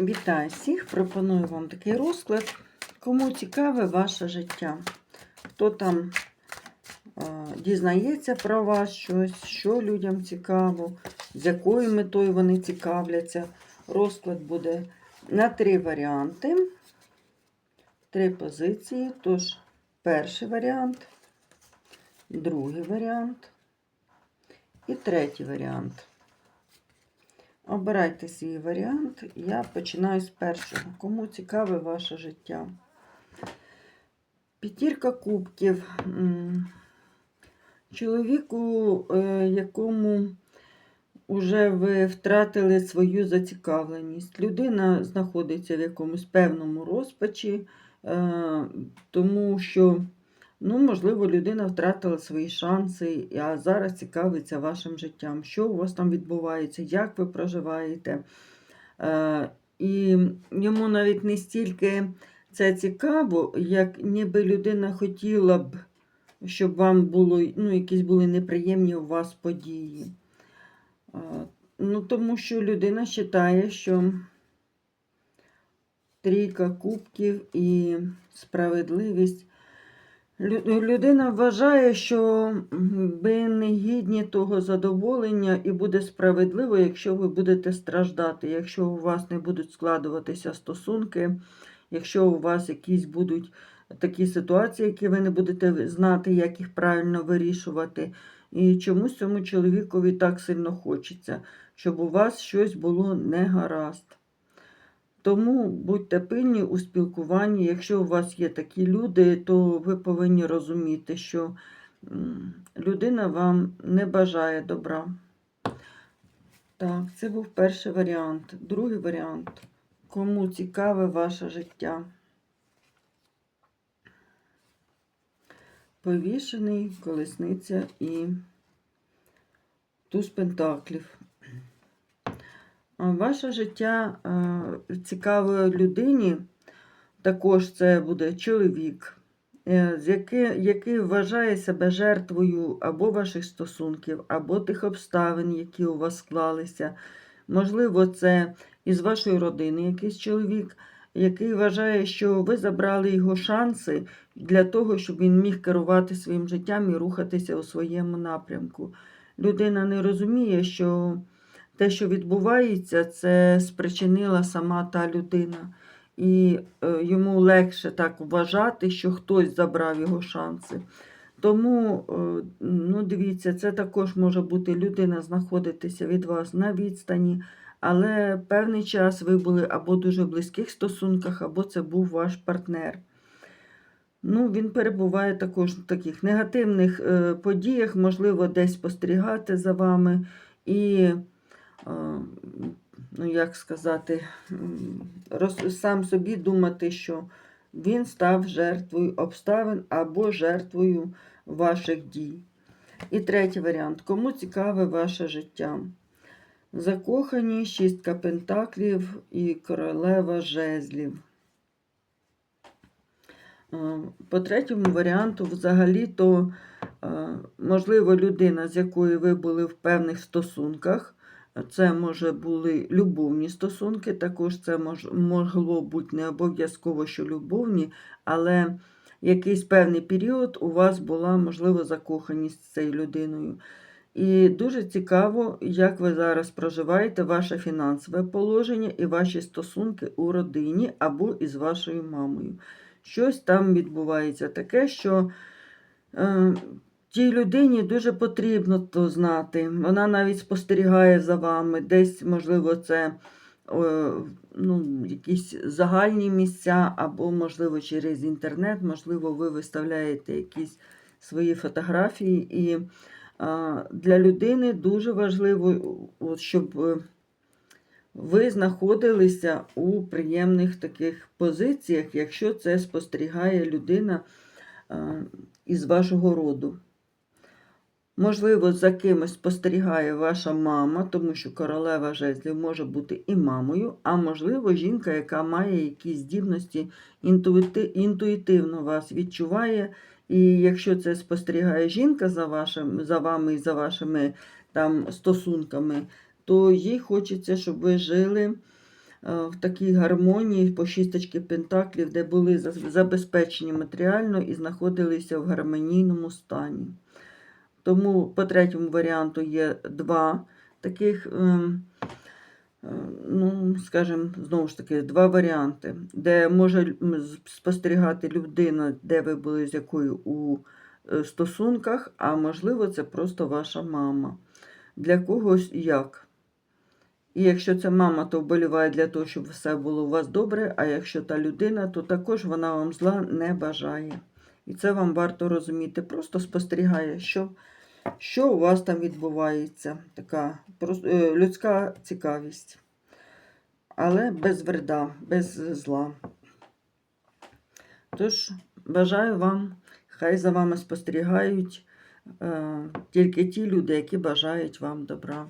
Вітаю всіх! Пропоную вам такий розклад. Кому цікаве ваше життя? Хто там е, дізнається про вас щось, що людям цікаво, з якою метою вони цікавляться. Розклад буде на три варіанти, три позиції. Тож, перший варіант, другий варіант і третій варіант. Обирайте свій варіант. Я починаю з першого. Кому цікаве ваше життя? П'ятірка кубків. Чоловіку, е, якому вже ви втратили свою зацікавленість. Людина знаходиться в якомусь певному розпачі, е, тому що, ну, можливо, людина втратила свої шанси, а зараз цікавиться вашим життям. Що у вас там відбувається, як ви проживаєте. Е, І йому навіть не стільки це цікаво, як ніби людина хотіла б, щоб вам було, ну, якісь були неприємні у вас події. Е, Ну, тому що людина вважає, що трійка кубків і справедливість. Лю- Людина вважає, що ви не гідні того задоволення і буде справедливо, якщо ви будете страждати, якщо у вас не будуть складуватися стосунки, якщо у вас якісь будуть такі ситуації, які ви не будете знати, як їх правильно вирішувати. І чомусь цьому чоловікові так сильно хочеться, щоб у вас щось було не гаразд. Тому будьте пильні у спілкуванні. Якщо у вас є такі люди, то ви повинні розуміти, що людина вам не бажає добра. Так, це був перший варіант. Другий варіант. Кому цікаве ваше життя? Повішений, колесниця і туз пентаклів. Ваше життя е, цікаве людині, також це буде чоловік, е, який, який вважає себе жертвою або ваших стосунків, або тих обставин, які у вас склалися. Можливо, це із вашої родини якийсь чоловік, який вважає, що ви забрали його шанси для того, щоб він міг керувати своїм життям і рухатися у своєму напрямку. Людина не розуміє, що те, що відбувається, це спричинила сама та людина. І е, йому легше так вважати, що хтось забрав його шанси. Тому, е, ну, дивіться, це також може бути людина знаходитися від вас на відстані, але певний час ви були або дуже в близьких стосунках, або це був ваш партнер. Ну, він перебуває також в таких негативних е, подіях, можливо, десь спостерігати за вами і, ну, як сказати, роз, сам собі думати, що він став жертвою обставин або жертвою ваших дій. І третій варіант. Кому цікаве ваше життя? Закохані, шістка пентаклів і королева жезлів. По третьому варіанту, взагалі-то, е, можливо, людина, з якою ви були в певних стосунках, це може були любовні стосунки, також це мож, могло бути не обов'язково, що любовні, але якийсь певний період у вас була, можливо, закоханість з цією людиною. І дуже цікаво, як ви зараз проживаєте ваше фінансове положення і ваші стосунки у родині або із вашою мамою. Щось там відбувається таке, що е, тій людині дуже потрібно то знати. Вона навіть спостерігає за вами. Десь, можливо, це е, ну, якісь загальні місця, або, можливо, через інтернет, можливо, ви виставляєте якісь свої фотографії. І е, для людини дуже важливо, щоб. е, ви знаходилися у приємних таких позиціях, якщо це спостерігає людина із вашого роду. Можливо, за кимось спостерігає ваша мама, тому що королева жезлів може бути і мамою, а можливо, жінка, яка має якісь здібності, інтуїти- інтуїтивно вас відчуває. І якщо це спостерігає жінка за, вашим, за вами і за вашими там стосунками, то їй хочеться, щоб ви жили в такій гармонії по шісточки пентаклів, де були забезпечені матеріально і знаходилися в гармонійному стані. Тому по третьому варіанту є два таких, ем, е, ну, скажімо, знову ж таки, два варіанти, де може спостерігати людина, де ви були з якою у е, стосунках, а можливо, це просто ваша мама. Для когось як. І якщо це мама, то вболіває для того, щоб все було у вас добре, а якщо та людина, то також вона вам зла не бажає. І це вам варто розуміти. Просто спостерігає, що, що у вас там відбувається. Така е, людська цікавість. Але без вреда, без зла. Тож, бажаю вам, хай за вами спостерігають е, тільки ті люди, які бажають вам добра.